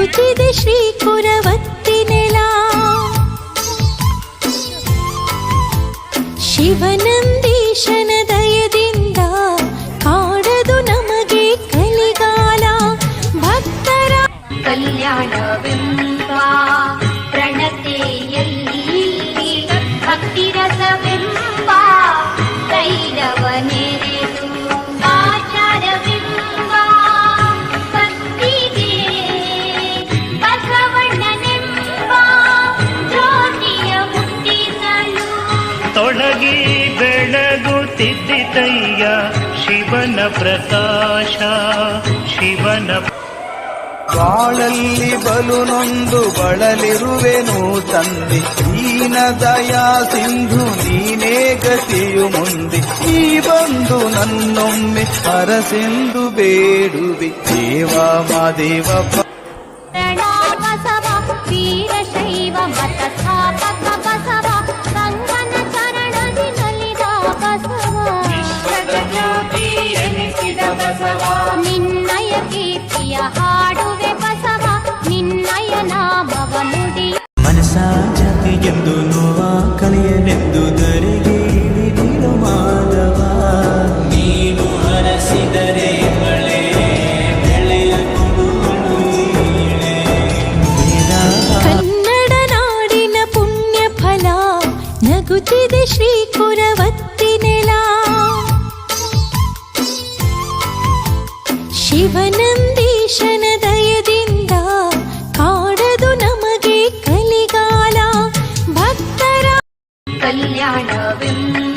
ನಗುತ್ತಿದೆ ಶ್ರೀ ಕುರವತ್ತಿನೆಲ ಶಿವನಂದೀಶನ ದಯದಿಂದ ಕಾಡದು ನಮಗೆ ಕಲಿಗಾಲ ಭಕ್ತರ ಕಲ್ಯಾಣವೆಂಬ ತೊಡಗಿ ಬೆಳಗುತ್ತಿದ್ದಿತಯ್ಯ ಶಿವನ ಪ್ರಕಾಶ ಶಿವನ ಬಾಳಲ್ಲಿ ಬಲು ನೊಂದು ಬಳಲಿರುವೆನು ತಂದೆ. ನೀನ ದಯಾ ಸಿಂಧು ನೀನೇ ಗತಿಯು ಮುಂದೆ. ಈ ಬಂದು ನನ್ನೊಮ್ಮೆ ಅರಸೆಂದು ಬೇಡುವೆ. ದೇವ ಮಾದೇವ ಪ್ರಣಾಮಸವ ನಿನ್ನಯ ಕೀರ್ತಿಯ ಹಾಡುವೆ ಬಸವ ನಿನ್ನಯ ನಾಮವ ನುಡಿ ಮನಸ ಜಾತಿಗೆಂದು ನೋವ ಕಲಿಯಲೆಂದು ಧರೆಗೆ ಇಳಿದಿರು ಮಾಧವ ನೀನು ಹರಸಿದರೆ ಮಳೆ ಬೆಳೆಯ ಕೊಡುವಳು ಈಳೆ. ವೇದ ಕನ್ನಡ ನಾಡಿನ ಪುಣ್ಯ ಫಲ ನಗುತ್ತಿದೆ ಶ್ರೀ ಕುರವತ್ತಿನೆಲ ಶಿವನಂದೀಶನ ದಯದಿಂದ ಕಾಡದು ನಮಗೆ ಕಲಿಗಾಲ. ಭಕ್ತರ ಕಲ್ಯಾಣವೆಂಬ